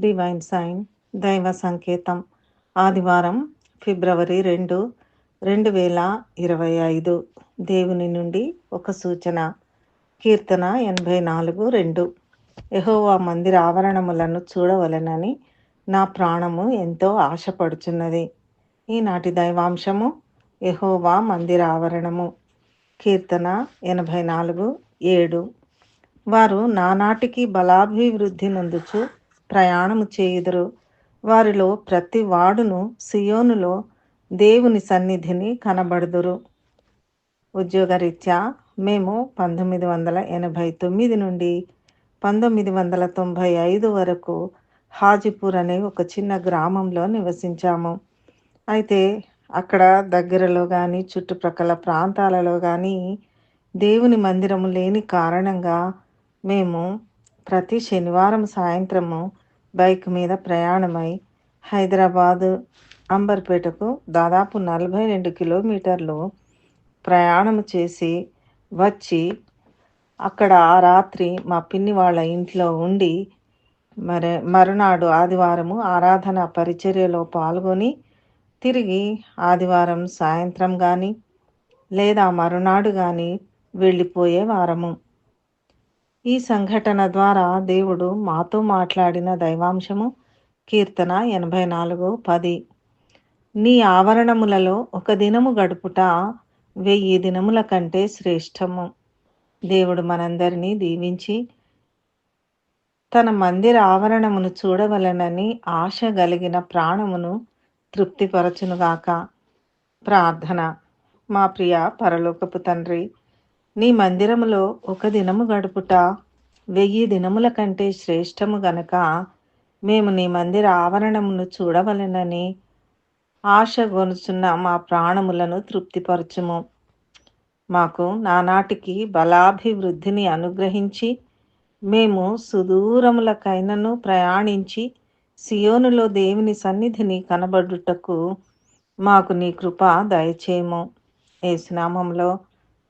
Divine sign దైవ సంకేతం ఆదివారం ఫిబ్రవరి రెండు రెండు వేల ఇరవై ఐదు. దేవుని నుండి ఒక సూచన. కీర్తన ఎనభై నాలుగు రెండు. యహోవా మందిర ఆవరణములను చూడవలెనని నా ప్రాణము ఎంతో ఆశపడుచున్నది. ఈనాటి దైవాంశము యహోవా మందిర ఆవరణము. కీర్తన ఎనభై నాలుగు ఏడు. వారు నానాటికి బలాభివృద్ధి నందుచు ప్రయాణము చేయుదురు. వారిలో ప్రతి వాడును సియోనులో దేవుని సన్నిధిని కనబడుదురు. ఉద్యోగరీత్యా మేము పంతొమ్మిది వందల ఎనభై తొమ్మిది నుండి పంతొమ్మిది వందల తొంభై ఐదు వరకు హాజీపూర్ అనే ఒక చిన్న గ్రామంలో నివసించాము. అయితే అక్కడ దగ్గరలో కానీ చుట్టుప్రక్కల ప్రాంతాలలో కానీ దేవుని మందిరము లేని కారణంగా మేము ప్రతి శనివారం సాయంత్రము బైక్ మీద ప్రయాణమై హైదరాబాదు అంబర్పేటకు దాదాపు నలభై రెండు కిలోమీటర్లు ప్రయాణం చేసి వచ్చి అక్కడ ఆ రాత్రి మా పిన్ని వాళ్ళ ఇంట్లో ఉండి మరి మరునాడు ఆదివారము ఆరాధన పరిచర్యలో పాల్గొని తిరిగి ఆదివారం సాయంత్రం కానీ లేదా మరునాడు కానీ వెళ్ళిపోయే వారము. ఈ సంఘటన ద్వారా దేవుడు మాతో మాట్లాడిన దైవాంశము కీర్తన ఎనభై నాలుగు పది. నీ ఆవరణములలో ఒక దినము గడుపుట వెయ్యి దినముల కంటే శ్రేష్టము. దేవుడు మనందరినీ దీవించి తన మందిర ఆవరణమును చూడవలనని ఆశ కలిగిన ప్రాణమును తృప్తిపరచునుగాక. ప్రార్థన. మా ప్రియ పరలోకపు తండ్రి నీ మందిరములో ఒక దినము గడుపుట వెయ్యి దినముల కంటే శ్రేష్టము గనక మేము నీ మందిర ఆవరణమును చూడవలెనని ఆశ గొనుచున్న మా ప్రాణములను తృప్తిపరచుము. మాకు నానాటికి బలాభివృద్ధిని అనుగ్రహించి మేము సుదూరములకైనను ప్రయాణించి సియోనులో దేవుని సన్నిధిని కనబడుటకు మాకు నీ కృప దయచేయము. ఏసునామంలో